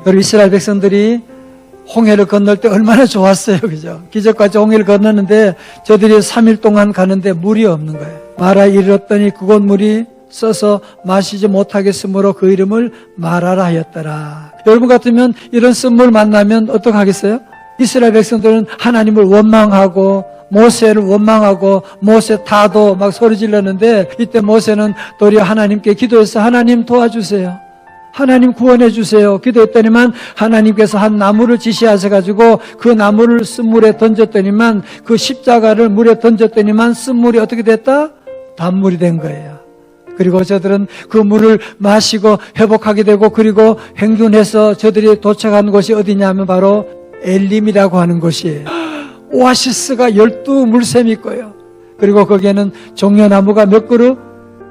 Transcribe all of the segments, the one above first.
여러분 이스라엘 백성들이 홍해를 건널 때 얼마나 좋았어요. 그죠? 기적같이 홍해를 건너는데 저들이 3일 동안 가는데 물이 없는 거예요. 마라에 이르렀더니 그곳 물이 써서 마시지 못하겠으므로 그 이름을 마라라 하였더라. 여러분 같으면 이런 쓴물 만나면 어떡하겠어요? 이스라엘 백성들은 하나님을 원망하고 모세를 원망하고 모세 타도 막 소리 질렀는데 이때 모세는 도리어 하나님께 기도해서 하나님 도와주세요. 하나님 구원해 주세요. 기도했더니만 하나님께서 한 나무를 지시하셔 가지고 그 나무를 쓴물에 던졌더니만 그 십자가를 물에 던졌더니만 쓴물이 어떻게 됐다? 단물이 된 거예요. 그리고 저들은 그 물을 마시고 회복하게 되고 그리고 행군해서 저들이 도착한 곳이 어디냐면 바로 엘림이라고 하는 곳이에요. 오아시스가 열두 물샘이 있고요. 그리고 거기에는 종려나무가 몇 그루?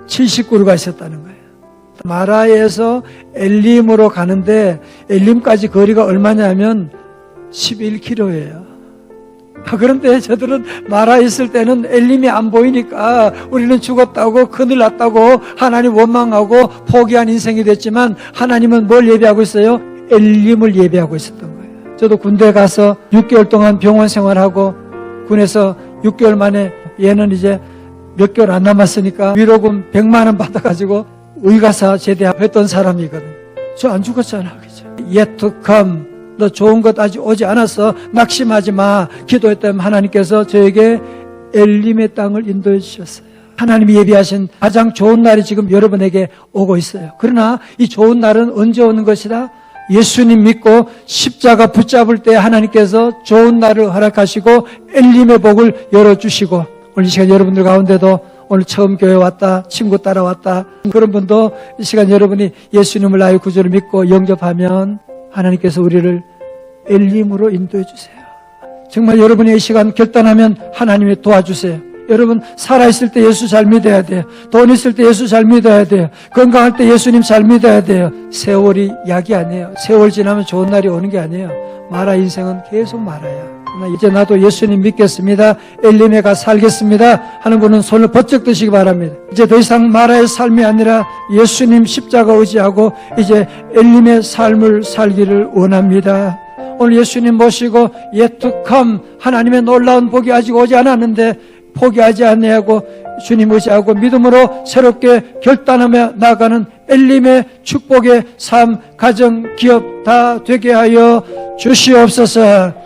70그루가 있었다는 거예요. 마라에서 엘림으로 가는데 엘림까지 거리가 얼마냐면 11km예요. 그런데 저들은 마라에 있을 때는 엘림이 안 보이니까 우리는 죽었다고 큰일 났다고 하나님 원망하고 포기한 인생이 됐지만 하나님은 뭘 예배하고 있어요? 엘림을 예배하고 있었던 거예요. 저도 군대 가서 6개월 동안 병원 생활하고 군에서 6개월 만에 얘는 이제 몇 개월 안 남았으니까 위로금 100만 원 받아가지고 의가사 제대했던 사람이거든. 저 안 죽었잖아, 그죠? Yet to come. 너 좋은 것 아직 오지 않았어. 낙심하지 마. 기도했다면 하나님께서 저에게 엘림의 땅을 인도해 주셨어요. 하나님이 예비하신 가장 좋은 날이 지금 여러분에게 오고 있어요. 그러나 이 좋은 날은 언제 오는 것이다? 예수님 믿고 십자가 붙잡을 때 하나님께서 좋은 날을 허락하시고 엘림의 복을 열어주시고 오늘 이 시간 여러분들 가운데도 오늘 처음 교회 왔다, 친구 따라왔다. 그런 분도 이 시간 여러분이 예수님을 나의 구주를 믿고 영접하면 하나님께서 우리를 엘림으로 인도해 주세요. 정말 여러분이 이 시간 결단하면 하나님이 도와주세요. 여러분 살아있을 때 예수 잘 믿어야 돼요. 돈 있을 때 예수 잘 믿어야 돼요. 건강할 때 예수님 잘 믿어야 돼요. 세월이 약이 아니에요. 세월 지나면 좋은 날이 오는 게 아니에요. 마라 인생은 계속 말아야. 나 이제 나도 예수님 믿겠습니다. 엘림에 가 살겠습니다. 하는 분은 손을 번쩍 드시기 바랍니다. 이제 더 이상 마라의 삶이 아니라 예수님 십자가 의지하고 이제 엘림의 삶을 살기를 원합니다. 오늘 예수님 모시고 come 하나님의 놀라운 복이 아직 오지 않았는데 포기하지 아니하고 주님 의지하고 믿음으로 새롭게 결단하며 나아가는 엘림의 축복의 삶, 가정, 기업 다 되게 하여 주시옵소서.